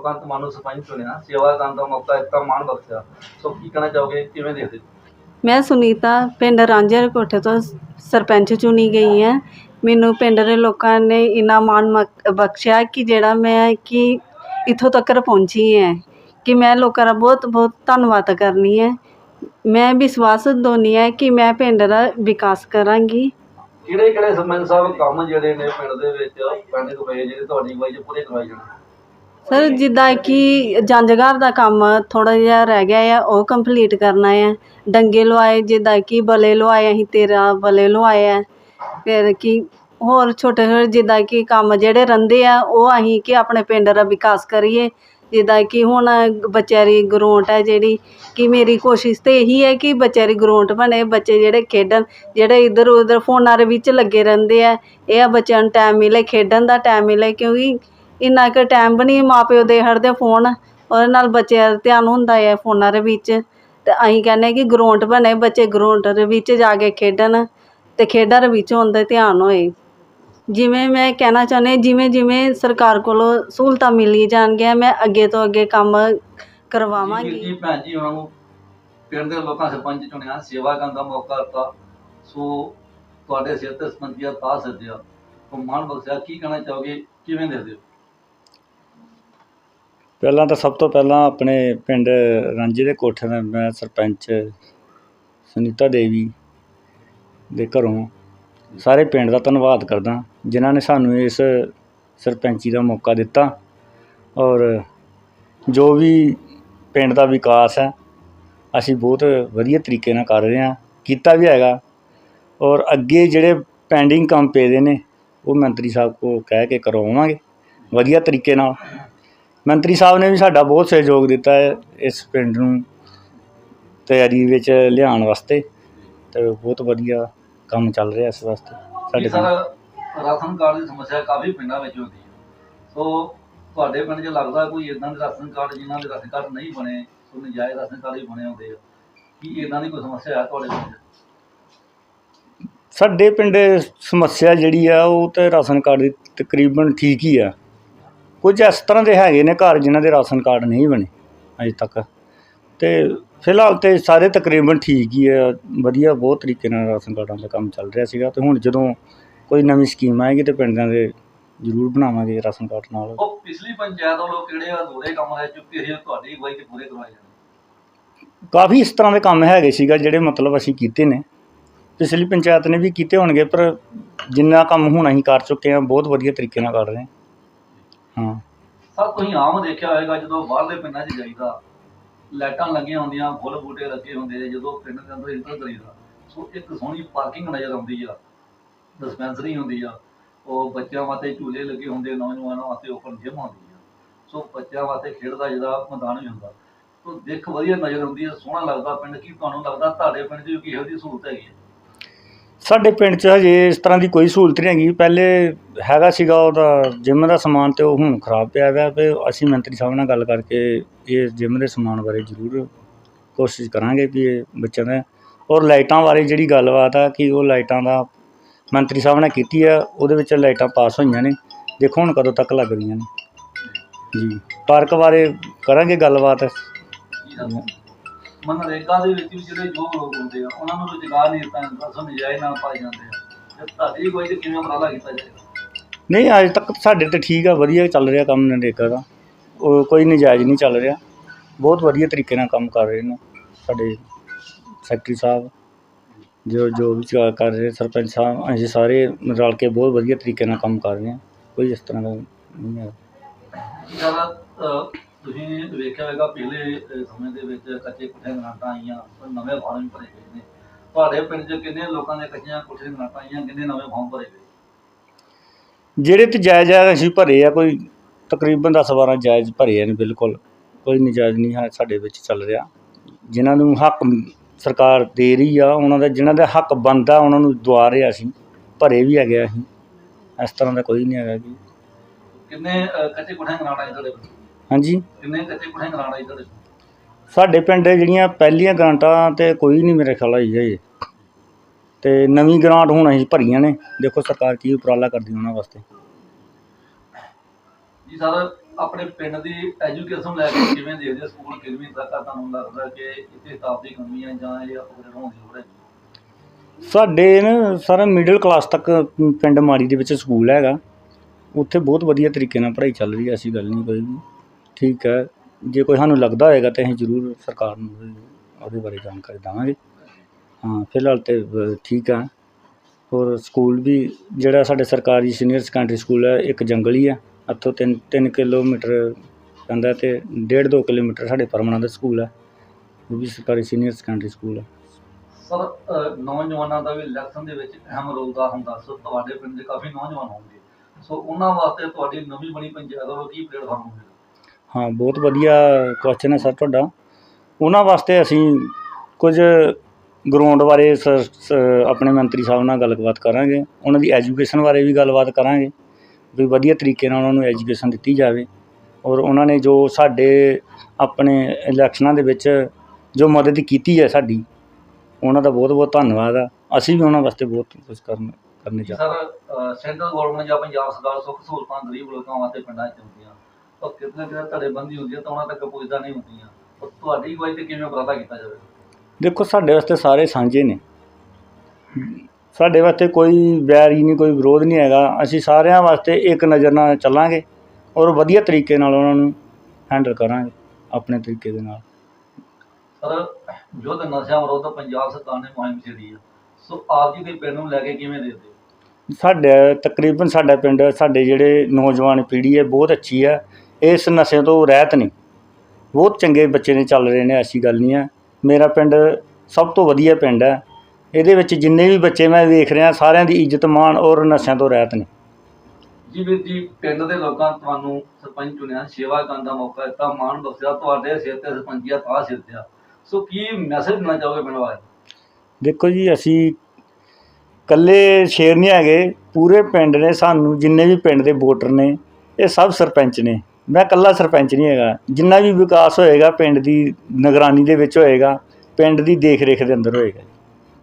ਭਗਵੰਤ ਮਾਨ ਸਰਪੰਚ ਚੁਣਿਆ ਸੇਵਾ ਕਰਨ ਦਾ ਮੌਕਾ ਦਿੱਤਾ ਮਾਣ ਬਖਸ਼ਿਆ। ਸੋ ਕੀ ਕਹਿਣਾ ਚਾਹੋਗੇ ਕਿਵੇਂ ਦੇਖਦੇ? ਮੈਂ ਸੁਨੀਤਾ ਪਿੰਡ ਰਾਂਝਰ ਕੋਠੇ ਤੋਂ ਸਰਪੰਚ ਚੁਣੀ ਗਈ ਹਾਂ। ਮੈਨੂੰ ਪਿੰਡ ਦੇ ਲੋਕਾਂ ਨੇ ਇੰਨਾ ਮਾਣ ਮਕ- ਬਖਸ਼ਿਆ ਕਿ ਜਿਹੜਾ ਮੈਂ ਕਿ ਇੱਥੋਂ ਤੱਕ ਪਹੁੰਚੀ ਹੈ ਕਿ ਮੈਂ ਲੋਕਾਂ ਦਾ ਬਹੁਤ ਬਹੁਤ ਧੰਨਵਾਦ ਕਰਨੀ ਹੈ। ਮੈਂ ਵਿਸ਼ਵਾਸ ਦਿੰਦੀ ਹਾਂ ਕਿ ਮੈਂ ਪਿੰਡ ਦਾ ਵਿਕਾਸ ਕਰਾਂਗੀ। ਕਿਹੜੇ ਕਿਹੜੇ ਸਰਪੰਚ ਸਾਹਿਬ ਕੰਮ ਜਿਹੜੇ ਨੇ ਪਿੰਡ ਦੇ ਵਿੱਚ? ਪਿੰਡ ਦੇ ਜਿਹੜੇ ਤੁਹਾਡੀ ਅਗਵਾਈ 'ਚ ਪੂਰੇ ਕਰਵਾਏ ਜਾਣ ਸਰ, ਜਿੱਦਾਂ ਕਿ ਜੰਜਗਰ ਦਾ ਕੰਮ ਥੋੜ੍ਹਾ ਜਿਹਾ ਰਹਿ ਗਿਆ ਆ, ਉਹ ਕੰਪਲੀਟ ਕਰਨਾ ਆ। ਡੰਗੇ ਲਵਾਏ ਜਿੱਦਾਂ ਕਿ ਬਲੇ ਲਵਾਏ ਅਸੀਂ ਤੇਰਾ ਬਲੇ ਲਵਾਏ ਆ। ਫਿਰ ਕਿ ਹੋਰ ਛੋਟੇ ਛੋਟੇ ਜਿੱਦਾਂ ਕਿ ਕੰਮ ਜਿਹੜੇ ਰਹਿੰਦੇ ਆ, ਉਹ ਅਸੀਂ ਕਿ ਆਪਣੇ ਪਿੰਡ ਦਾ ਵਿਕਾਸ ਕਰੀਏ। ਜਿੱਦਾਂ ਕਿ ਹੁਣ ਬੱਚਿਆਂ ਦੀ ਗਰਾਊਂਡ ਹੈ ਜਿਹੜੀ, ਕਿ ਮੇਰੀ ਕੋਸ਼ਿਸ਼ ਤਾਂ ਇਹੀ ਹੈ ਕਿ ਬੱਚਿਆਂ ਦੀ ਗਰਾਊਂਡ ਬਣੇ, ਬੱਚੇ ਜਿਹੜੇ ਖੇਡਣ, ਜਿਹੜੇ ਇੱਧਰ ਉੱਧਰ ਫੋਨਾਂ ਦੇ ਵਿੱਚ ਲੱਗੇ ਰਹਿੰਦੇ ਆ। ਇਹ ਆ ਬੱਚਿਆਂ ਨੂੰ ਟਾਈਮ ਮਿਲੇ, ਖੇਡਣ ਦਾ ਟਾਈਮ ਮਿਲੇ, ਕਿਉਂਕਿ ਇੰਨਾ ਕੁ ਟਾਈਮ ਵੀ ਨਹੀਂ ਮਾਂ ਦੇ ਹਟਦੇ ਫੋਨ ਉਹਦੇ ਨਾਲ ਬੱਚਿਆਂ ਦਾ ਧਿਆਨ ਹੁੰਦਾ ਹੈ ਫੋਨਾਂ ਦੇ ਵਿੱਚ। ਤੇ ਅਸੀਂ ਕਹਿੰਦੇ ਕਿ ਗਰਾਊਂਡ ਬਣੇ ਬੱਚੇ ਗਰਾਊਂਡ ਦੇ ਵਿੱਚ ਜਾ ਕੇ ਖੇਡਣ ਤੇ ਖੇਡਾਂ ਦੇ ਵਿੱਚ ਹੁੰਦਾ ਧਿਆਨ ਹੋਏ। ਜਿਵੇਂ ਮੈਂ ਕਹਿਣਾ ਚਾਹੁੰਦੀ ਜਿਵੇਂ ਜਿਵੇਂ ਸਰਕਾਰ ਕੋਲੋਂ ਸਹੂਲਤਾਂ ਮਿਲੀ ਜਾਣਗੀਆਂ, ਮੈਂ ਅੱਗੇ ਤੋਂ ਅੱਗੇ ਕੰਮ ਜੀ ਭੈਣ ਜੀ ਉਹਨਾਂ ਨੂੰ ਪਿੰਡ ਦੇ ਲੋਕਾਂ ਸਰਪੰਚ ਚੁਣਿਆ, ਸੇਵਾ ਕਰਨ ਦਾ ਮੌਕਾ ਦਿੱਤਾ। ਸੋ ਤੁਹਾਡੇ ਸਿਰ ਤੇ ਸਰਪੰਚੀਆ ਤਾਂ ਸੱਜਿਆ ਉਹ ਮਾਣ ਬਖਸ਼ਿਆ, ਕੀ ਕਹਿਣਾ ਚਾਹੋਗੇ? ਕਿਵੇਂ ਦੇਖਦੇ ਹੋ? ਪਹਿਲਾਂ ਤਾਂ ਸਭ ਤੋਂ ਪਹਿਲਾਂ ਆਪਣੇ ਪਿੰਡ ਰਾਂਝੇ ਦੇ ਕੋਠੇ ਦਾ ਮੈਂ ਸਰਪੰਚ ਸੁਨੀਤਾ ਦੇਵੀ ਦੇ ਘਰੋਂ ਸਾਰੇ ਪਿੰਡ ਦਾ ਧੰਨਵਾਦ ਕਰਦਾ, ਜਿਨ੍ਹਾਂ ਨੇ ਸਾਨੂੰ ਇਸ ਸਰਪੰਚੀ ਦਾ ਮੌਕਾ ਦਿੱਤਾ ਔਰ ਜੋ ਵੀ ਪਿੰਡ ਦਾ ਵਿਕਾਸ ਹੈ, ਅਸੀਂ ਬਹੁਤ ਵਧੀਆ ਤਰੀਕੇ ਨਾਲ ਕਰ ਰਹੇ ਹਾਂ, ਕੀਤਾ ਵੀ ਹੈਗਾ ਔਰ ਅੱਗੇ ਜਿਹੜੇ ਪੈਂਡਿੰਗ ਕੰਮ ਪਏ ਦੇ ਨੇ, ਉਹ ਮੰਤਰੀ ਸਾਹਿਬ ਕੋ ਕਹਿ ਕੇ ਕਰਵਾਵਾਂਗੇ, ਵਧੀਆ ਤਰੀਕੇ ਨਾਲ। ਮੰਤਰੀ ਸਾਹਿਬ ਨੇ ਵੀ ਸਾਡਾ ਬਹੁਤ ਸਹਿਯੋਗ ਦਿੱਤਾ ਹੈ ਇਸ ਪਿੰਡ ਨੂੰ ਤਿਆਰੀ ਵਿੱਚ ਲਿਆਉਣ ਵਾਸਤੇ ਤੇ ਬਹੁਤ ਵਧੀਆ ਕੰਮ ਚੱਲ ਰਿਹਾ ਇਸ ਵਾਸਤੇ ਸਾਡੇ ਪਿੰਡ ਸਰ ਰਾਸ਼ਨ ਕਾਰਡ ਦੀ ਸਮੱਸਿਆ ਕਾਫੀ ਪਿੰਡਾਂ ਵਿੱਚ ਹੁੰਦੀ ਹੈ। ਸੋ ਤੁਹਾਡੇ ਪਿੰਡ 'ਚ ਲੱਗਦਾ ਕੋਈ ਇਦਾਂ ਦੇ ਰਾਸ਼ਨ ਕਾਰਡ ਜਿਨ੍ਹਾਂ ਦੇ ਰਾਸ਼ਨ ਕਾਰਡ ਨਹੀਂ ਬਣੇ ਸੋ ਨਜਾਇਜ਼ ਰਾਸ਼ਨ ਕਾਰਡ ਹੀ ਬਣੇ ਹੁੰਦੇ ਆ। ਕੀ ਇਦਾਂ ਦੀ ਕੋਈ ਸਮੱਸਿਆ ਹੈ ਤੁਹਾਡੇ ਪਿੰਡ 'ਚ? ਸਾਡੇ ਪਿੰਡ ਸਮੱਸਿਆ ਜਿਹੜੀ ਆ ਉਹ ਤੇ ਰਾਸ਼ਨ ਕਾਰਡ ਦੀ ਤਕਰੀਬਨ ਠੀਕ ਹੀ ਆ। ਕੁਝ ਇਸ ਤਰ੍ਹਾਂ ਦੇ ਹੈਗੇ ਨੇ ਘਰ ਜਿਨ੍ਹਾਂ ਦੇ ਰਾਸ਼ਨ ਕਾਰਡ ਨਹੀਂ ਬਣੇ ਅਜੇ ਤੱਕ। ਤੇ ਫਿਲਹਾਲ ਤੇ ਸਾਰੇ ਤਕਰੀਬਨ ਠੀਕ ਹੀ ਆ ਵਧੀਆ ਬਹੁਤ ਤਰੀਕੇ ਨਾਲ ਰਾਸ਼ਨ ਕਾਰਡਾਂ ਦਾ ਕੰਮ ਚੱਲ ਰਿਹਾ ਸੀਗਾ। ਤੇ ਹੁਣ ਜਦੋਂ ਕੋਈ ਨਵੀਂ ਸਕੀਮ ਆਏਗੀ ਤੇ ਪਿੰਡਾਂ ਦੇ ਜ਼ਰੂਰ ਬਣਾਵਾਂਗੇ ਰਾਸ਼ਨ ਕਾਰਡ ਨਾਲ। ਉਹ ਪਿਛਲੀ ਪੰਚਾਇਤ ਵੱਲੋਂ ਕਿਹੜੇ ਅਧੂਰੇ ਕੰਮ ਰਹਿ ਚੁੱਕੇ ਸੀ ਤੁਹਾਡੀ ਅਗਵਾਈ 'ਚ ਪੂਰੇ ਕਰਵਾਏ ਜਾਣ ਕਾਫੀ ਇਸ ਤਰ੍ਹਾਂ ਦੇ ਕੰਮ ਹੈਗੇ ਸੀਗਾ ਜਿਹੜੇ ਮਤਲਬ ਅਸੀਂ ਕੀਤੇ ਨੇ। ਪਿਛਲੀ ਪੰਚਾਇਤ ਨੇ ਵੀ ਕੀਤੇ ਹੋਣਗੇ ਪਰ ਜਿੰਨਾ ਕੰਮ ਹੁਣ ਅਸੀਂ ਕਰ ਚੁੱਕੇ ਹਾਂ ਬਹੁਤ ਵਧੀਆ ਤਰੀਕੇ ਨਾਲ ਕਰ ਰਹੇ ਹਾਂ। ਹਾਂ। ਸਰ ਤੁਸੀਂ ਆਮ ਦੇਖਿਆ ਹੋਵੇਗਾ ਜਦੋਂ ਬਾਹਰਲੇ ਪਿੰਡਾਂ 'ਚ ਜਾਈਦਾ, ਲਾਈਟਾਂ ਲੱਗੀਆਂ ਹੁੰਦੀਆਂ, ਫੁੱਲ ਬੂਟੇ ਲੱਗੇ ਹੁੰਦੇ ਜਦੋਂ ਪਿੰਡ ਦੇ ਅੰਦਰ ਇੰਟਰ ਕਰੀਦਾ। ਸੋ ਇੱਕ ਸੋਹਣੀ ਪਾਰਕਿੰਗ ਨਜ਼ਰ ਆਉਂਦੀ ਆ ਡਿਸਪੈਂਸਰੀ ਹੁੰਦੀ ਆ, ਉਹ ਬੱਚਿਆਂ ਵਾਸਤੇ ਝੂਲੇ ਲੱਗੇ ਹੁੰਦੇ, ਨੌਜਵਾਨਾਂ ਵਾਸਤੇ ਓਪਨ ਜਿਮ ਹੁੰਦੀ ਆ। ਸੋ ਬੱਚਿਆਂ ਵਾਸਤੇ ਖੇਡ ਦਾ ਜਿਹੜਾ ਮੈਦਾਨ ਵੀ ਹੁੰਦਾ। ਸੋ ਦੇਖ ਵਧੀਆ ਨਜ਼ਰ ਆਉਂਦੀ ਆ, ਸੋਹਣਾ ਲੱਗਦਾ ਪਿੰਡ, ਕੀ ਤੁਹਾਨੂੰ ਲੱਗਦਾ ਤੁਹਾਡੇ ਪਿੰਡ 'ਚ ਵੀ ਕਿਹੋ ਜਿਹੀ ਸਹੂਲਤ ਹੈਗੀ ਹੈ ਸਾਡੇ ਪਿੰਡ 'ਚ ਹਜੇ ਇਸ ਤਰ੍ਹਾਂ ਦੀ ਕੋਈ ਸਹੂਲਤ ਨਹੀਂ ਹੈਗੀ। ਪਹਿਲੇ ਹੈਗਾ ਸੀਗਾ ਉਹਦਾ ਜਿਮ ਦਾ ਸਮਾਨ ਤੇ ਉਹ ਹੁਣ ਖਰਾਬ ਪਿਆ ਹੋਇਆ ਅਤੇ ਅਸੀਂ ਮੰਤਰੀ ਸਾਹਿਬ ਨਾਲ ਗੱਲ ਕਰਕੇ ਇਹ ਜਿਮ ਦੇ ਸਮਾਨ ਬਾਰੇ ਜ਼ਰੂਰ ਕੋਸ਼ਿਸ਼ ਕਰਾਂਗੇ ਵੀ ਇਹ ਬੱਚਿਆਂ ਦਾ। ਔਰ ਲਾਈਟਾਂ ਬਾਰੇ ਜਿਹੜੀ ਗੱਲਬਾਤ ਆ ਕਿ ਉਹ ਲਾਈਟਾਂ ਦਾ ਮੰਤਰੀ ਸਾਹਿਬ ਨੇ ਕੀਤੀ ਆ, ਉਹਦੇ ਵਿੱਚ ਲਾਈਟਾਂ ਪਾਸ ਹੋਈਆਂ ਨੇ। ਦੇਖੋ ਹੁਣ ਕਦੋਂ ਤੱਕ ਲੱਗ ਰਹੀਆਂ ਨੇ। ਜੀ, ਪਾਰਕ ਬਾਰੇ ਕਰਾਂਗੇ ਗੱਲਬਾਤ। ਮਨਰੇਗਾ ਦੇ ਵਿੱਚ ਵੀ ਜਿਹੜੇ ਯੋਗ ਲੋਕ ਹੁੰਦੇ ਆ ਉਹਨਾਂ ਨੂੰ ਰੁਜ਼ਗਾਰ ਨਹੀਂ ਦਿੱਤਾ ਜਾਂਦਾ ਸੋ ਨਜਾਇਜ਼ ਨਾਲ ਪਾਏ ਜਾਂਦੇ ਆ। ਤੇ ਤੁਹਾਡੀ ਕੋਈ ਤੇ ਕਿਵੇਂ ਉਪਰਾਲਾ ਕੀਤਾ ਜਾਏਗਾ ਨਹੀਂ ਅਜੇ ਤੱਕ ਸਾਡੇ ਤੇ ਠੀਕ ਆ ਵਧੀਆ ਚੱਲ ਰਿਹਾ ਕੰਮ ਨਰੇਗਾ ਦਾ। ਉਹ ਕੋਈ ਨਜਾਇਜ਼ ਨਹੀਂ ਚੱਲ ਰਿਹਾ। ਬਹੁਤ ਵਧੀਆ ਤਰੀਕੇ ਨਾਲ ਕੰਮ ਕਰ ਰਹੇ ਨੇ ਸਾਡੇ ਸੈਕਟਰੀ ਸਾਹਿਬ। ਜੋ ਜੋ ਵੀ ਕਰ ਰਹੇ ਸਰਪੰਚ ਸਾਹਿਬ ਅਸੀਂ ਸਾਰੇ ਰਲ ਕੇ ਬਹੁਤ ਵਧੀਆ ਤਰੀਕੇ ਨਾਲ ਕੰਮ ਕਰ ਰਹੇ ਹਾਂ। ਕੋਈ ਇਸ ਤਰ੍ਹਾਂ ਦਾ ਨਹੀਂ ਹੈ। ਜ਼ਿਆਦਾ ਤੁਸੀਂ ਵੇਖਿਆ ਹੋਵੇਗਾ ਪਹਿਲੇ ਅਹ, ਸਮੇਂ ਦੇ ਵਿੱਚ ਕੱਚੇ ਕੁੱਠੇ ਗਰਾਂਟਾਂ ਆਈਆਂ ਪਰ ਨਵੇਂ ਫਾਰਮ ਭਰੇ ਗਏ ਨੇ। ਤੁਹਾਡੇ ਪਿੰਡ 'ਚ ਕਿੰਨੇ ਲੋਕਾਂ ਦੇ ਕੱਚੀਆਂ ਕੁੱਠੇ ਗਰਾਂਟਾਂ ਆਈਆਂ ਕਿੰਨੇ ਨਵੇਂ ਫਾਰਮ ਭਰੇ ਗਏ ਜਿਹੜੇ ਤੇ ਜਾਇਜ਼ ਆ ਅਸੀਂ ਭਰੇ ਆ ਕੋਈ ਤਕਰੀਬਨ 10 12 ਜਾਇਜ਼ ਭਰੇ ਆ ਨੇ ਬਿਲਕੁਲ। ਕੋਈ ਨਜਾਇਜ਼ ਨਹੀਂ ਹੈ ਸਾਡੇ ਵਿੱਚ ਚੱਲ ਰਿਹਾ। ਜਿਨ੍ਹਾਂ ਨੂੰ ਹੱਕ ਸਰਕਾਰ ਦੇ ਰਹੀ ਆ ਉਹਨਾਂ ਦਾ ਜਿਨ੍ਹਾਂ ਦਾ ਹੱਕ ਬਣਦਾ ਉਹਨਾਂ ਨੂੰ ਦਵਾ ਰਹੇ ਅਸੀਂ। ਭਰੇ ਵੀ ਹੈਗੇ ਅਸੀਂ। ਇਸ ਤਰ੍ਹਾਂ ਦਾ ਕੋਈ ਨਹੀਂ ਹੈਗਾ ਜੀ। ਕਿੰਨੇ ਕੱਚੇ ਕੁੱਠੇ ਗਰਾਂਟ ਆਏ ਤੁਹਾਡੇ? ਹਾਂਜੀ। ਕਿੰਨੇ ਕੱਚੇ ਕੁੱਠੇ ਗਰਾਂਟ ਆਏ ਤੁਹਾਡੇ? ਸਾਡੇ ਪਿੰਡ ਜਿਹੜੀਆਂ ਪਹਿਲੀਆਂ ਗ੍ਰਾਂਟਾਂ ਤੇ ਕੋਈ ਨਹੀਂ ਮੇਰੇ ਖਿਆਲ ਆਈ ਹੈ ਤੇ ਨਵੀਂ ਗ੍ਰਾਂਟ ਹੁਣ ਅਸੀਂ ਭਰੀਆਂ ਨੇ। ਦੇਖੋ ਸਰਕਾਰ ਕੀ ਉਪਰਾਲਾ ਕਰਦੀ ਉਹਨਾਂ ਵਾਸਤੇ। ਜੀ ਸਰ ਆਪਣੇ ਪਿੰਡ ਦੀ ਐਜੂਕੇਸ਼ਨ ਲੈ ਕੇ ਕਿਵੇਂ ਦੇਖਦੇ ਹੋ? ਸਕੂਲ ਕਿਵੇਂ ਤੱਕ ਆ ਤੁਹਾਨੂੰ ਲੱਗਦਾ ਕਿ ਇੱਥੇ ਸਟਾਫ ਦੀ ਕਮੀ ਹੈ ਜਾਂ ਇਹ ਅਪਗ੍ਰੇਡ ਹੋਣ ਦੀ ਲੋੜ ਹੈ ਸਾਡੇ ਨਾ ਸਾਰਾ ਮਿਡਲ ਕਲਾਸ ਤੱਕ ਪਿੰਡ ਮਾੜੀ ਦੇ ਵਿੱਚ ਸਕੂਲ ਹੈਗਾ। ਉੱਥੇ ਬਹੁਤ ਵਧੀਆ ਤਰੀਕੇ ਨਾਲ ਪੜ੍ਹਾਈ ਚੱਲ ਰਹੀ ਹੈ ਐਸੀ ਗੱਲ ਨਹੀਂ ਕੋਈ ਵੀ। ਠੀਕ ਹੈ। ਜੇ ਕੋਈ ਸਾਨੂੰ ਲੱਗਦਾ ਹੋਏਗਾ ਤਾਂ ਅਸੀਂ ਜ਼ਰੂਰ ਸਰਕਾਰ ਨੂੰ ਉਹਦੇ- ਬਾਰੇ ਜਾਣਕਾਰੀ ਦੇਵਾਂਗੇ। ਹਾਂ, ਫਿਲਹਾਲ ਤਾਂ ਠੀਕ ਆ ਔਰ ਸਕੂਲ ਵੀ, ਜਿਹੜਾ ਸਾਡੇ ਸਰਕਾਰੀ ਸੀਨੀਅਰ ਸੈਕੰਡਰੀ ਸਕੂਲ ਹੈ, ਇੱਕ ਜੰਗਲੀ ਆ ਇੱਥੋਂ 3 3 ਕਿਲੋਮੀਟਰ ਪੈਂਦਾ ਅਤੇ ਡੇਢ ਦੋ ਕਿਲੋਮੀਟਰ ਸਾਡੇ ਪਰਮਨੈਂਟ ਸਕੂਲ ਹੈ। ਉਹ ਵੀ ਸਰਕਾਰੀ ਸੀਨੀਅਰ ਸੈਕੰਡਰੀ ਸਕੂਲ ਹੈ। ਸਰ ਨੌਜਵਾਨਾਂ ਦਾ ਵੀ ਇਲੈਕਸ਼ਨ ਦੇ ਵਿੱਚ ਅਹਿਮ ਰੋਲ ਦਾ ਹੁੰਦਾ। ਸੋ ਤੁਹਾਡੇ ਪਿੰਡ ਦੇ ਕਾਫੀ ਨੌਜਵਾਨ ਹੋਣਗੇ। ਸੋ ਉਹਨਾਂ ਵਾਸਤੇ ਤੁਹਾਡੀ ਨਵੀਂ ਬਣੀ ਪੰਚਾਇਤ ਵੱਲੋਂ ਕੀ ਪਲੇਟਫਾਰਮ ਹੋਵੇਗਾ ਹਾਂ, ਬਹੁਤ ਵਧੀਆ ਕੁਐਸਚਨ ਹੈ ਸਰ ਤੁਹਾਡਾ। ਉਹਨਾਂ ਵਾਸਤੇ ਅਸੀਂ ਕੁਝ ਗਰਾਊਂਡ ਬਾਰੇ ਸ- ਸ- ਆਪਣੇ ਮੰਤਰੀ ਸਾਹਿਬ ਨਾਲ ਗੱਲਬਾਤ ਕਰਾਂਗੇ। ਉਹਨਾਂ ਦੀ ਐਜੂਕੇਸ਼ਨ ਬਾਰੇ ਵੀ ਗੱਲਬਾਤ ਕਰਾਂਗੇ, ਵੀ ਵਧੀਆ ਤਰੀਕੇ ਨਾਲ ਉਹਨਾਂ ਨੂੰ ਐਜੂਕੇਸ਼ਨ ਦਿੱਤੀ ਜਾਵੇ। ਔਰ ਉਹਨਾਂ ਨੇ ਜੋ ਸਾਡੇ ਆਪਣੇ ਇਲੈਕਸ਼ਨਾਂ ਦੇ ਵਿੱਚ ਜੋ ਮਦਦ ਕੀਤੀ ਹੈ ਸਾਡੀ, ਉਹਨਾਂ ਦਾ ਬਹੁਤ ਬਹੁਤ ਧੰਨਵਾਦ ਆ। ਅਸੀਂ ਵੀ ਉਹਨਾਂ ਵਾਸਤੇ ਬਹੁਤ ਕੁਝ ਕਰਨ, ਕਰਨੇ ਚਾਹੁੰਦੇ ਚਾਹੀਦਾ ਸਰ ਸੈਂਟਰਲ ਗਵਰਨਮੈਂਟ ਜਾਂ ਪੰਜਾਬ ਸਰਕਾਰ ਸੁੱਖ ਸਹੂਲਤਾਂ ਗਰੀਬ ਲੋਕਾਂ ਵਾਸਤੇ ਪਿੰਡਾਂ 'ਚ ਹੁੰਦੀਆਂ ਪਰ ਕਿਤੇ ਨਾ ਕਿਤੇ ਧੜੇਬੰਦੀ ਹੁੰਦੀ ਹੈ ਤਾਂ ਉਹਨਾਂ ਤੱਕ ਪੁੱਜਦਾ ਨਹੀਂ ਹੁੰਦੀਆਂ। ਪਰ ਤੁਹਾਡੀ ਅਗਵਾਈ ਤੇ ਕਿਵੇਂ ਉਪਰਾਲਾ ਕੀਤਾ ਜਾਵੇ? ਦੇਖੋ ਸਾਡੇ ਵਾਸਤੇ ਸਾਰੇ ਸਾਂਝੇ ਨੇ। ਸਾਡੇ ਵਾਸਤੇ ਕੋਈ ਵੈਰ ਹੀ ਨਹੀਂ ਕੋਈ ਵਿਰੋਧ ਨਹੀਂ ਹੈਗਾ। ਅਸੀਂ ਸਾਰਿਆਂ ਵਾਸਤੇ ਇੱਕ ਨਜ਼ਰ ਨਾਲ ਚੱਲਾਂਗੇ ਔਰ ਵਧੀਆ ਤਰੀਕੇ ਨਾਲ ਉਹਨਾਂ ਨੂੰ ਹੈਂਡਲ ਕਰਾਂਗੇ ਆਪਣੇ ਤਰੀਕੇ ਦੇ ਨਾਲ। ਸਰ ਯੁੱਧ ਨਸ਼ਿਆਂ ਵਿਰੁੱਧ ਪੰਜਾਬ ਸਰਕਾਰ ਨੇ ਮੁਹਿੰਮ ਛੇੜੀ ਹੈ ਸੋ ਆਪ ਜੀ ਦੇ ਪਿੰਡ ਨੂੰ ਲੈ ਕੇ ਕਿਵੇਂ ਦੇਖਦੇ ਹੋ? ਸਾਡੇ ਤਕਰੀਬਨ ਸਾਡਾ ਪਿੰਡ ਸਾਡੇ ਜਿਹੜੇ ਨੌਜਵਾਨ ਪੀੜ੍ਹੀ ਹੈ ਬਹੁਤ ਅੱਛੀ ਹੈ। ਇਸ ਨਸ਼ੇ ਤੋਂ ਰਹਿਤ ਨੇ ਬਹੁਤ ਚੰਗੇ ਬੱਚੇ ਨੇ ਚੱਲ ਰਹੇ ਨੇ ਐਸੀ ਗੱਲ ਨਹੀਂ ਹੈ। ਮੇਰਾ ਪਿੰਡ ਸਭ ਤੋਂ ਵਧੀਆ ਪਿੰਡ ਹੈ। ਇਹਦੇ ਵਿੱਚ ਜਿੰਨੇ ਵੀ ਬੱਚੇ ਮੈਂ ਵੇਖ ਰਿਹਾ ਸਾਰਿਆਂ ਦੀ ਇੱਜ਼ਤ ਮਾਣ ਔਰ ਨਸ਼ਿਆਂ ਤੋਂ ਰਹਿਤ ਨੇ। ਜੀ ਵੀਰ ਜੀ ਪਿੰਡ ਦੇ ਲੋਕਾਂ ਤੁਹਾਨੂੰ ਸਰਪੰਚ ਚੁਣਿਆ ਸੇਵਾ ਕਰਨ ਦਾ ਮੌਕਾ ਦਿੱਤਾ ਮਾਣ ਬਖਸ਼ਿਆ ਤੁਹਾਡੇ ਸਿਰ ਤੇ ਸਰਪੰਚੀਆ ਤਾਂ ਸਿਰ ਤੇ ਆ। ਸੋ ਕੀ ਮੈਸੇਜ ਦੇਣਾ ਚਾਹੋਗੇ ਪਿੰਡ ਵਾਲੇ ਦੇਖੋ ਜੀ ਅਸੀਂ ਇਕੱਲੇ ਸ਼ੇਰ ਨਹੀਂ ਹੈਗੇ ਪੂਰੇ ਪਿੰਡ ਨੇ ਸਾਨੂੰ ਜਿੰਨੇ ਵੀ ਪਿੰਡ ਦੇ ਵੋਟਰ ਨੇ ਇਹ ਸਭ ਸਰਪੰਚ ਨੇ। ਮੈਂ ਇਕੱਲਾ ਸਰਪੰਚ ਨਹੀਂ ਹੈਗਾ। ਜਿੰਨਾ ਵੀ ਵਿਕਾਸ ਹੋਏਗਾ, ਪਿੰਡ ਦੀ ਨਿਗਰਾਨੀ ਦੇ ਵਿੱਚ ਹੋਏਗਾ, ਪਿੰਡ ਦੀ ਦੇਖ ਰੇਖ ਦੇ ਅੰਦਰ ਹੋਏਗਾ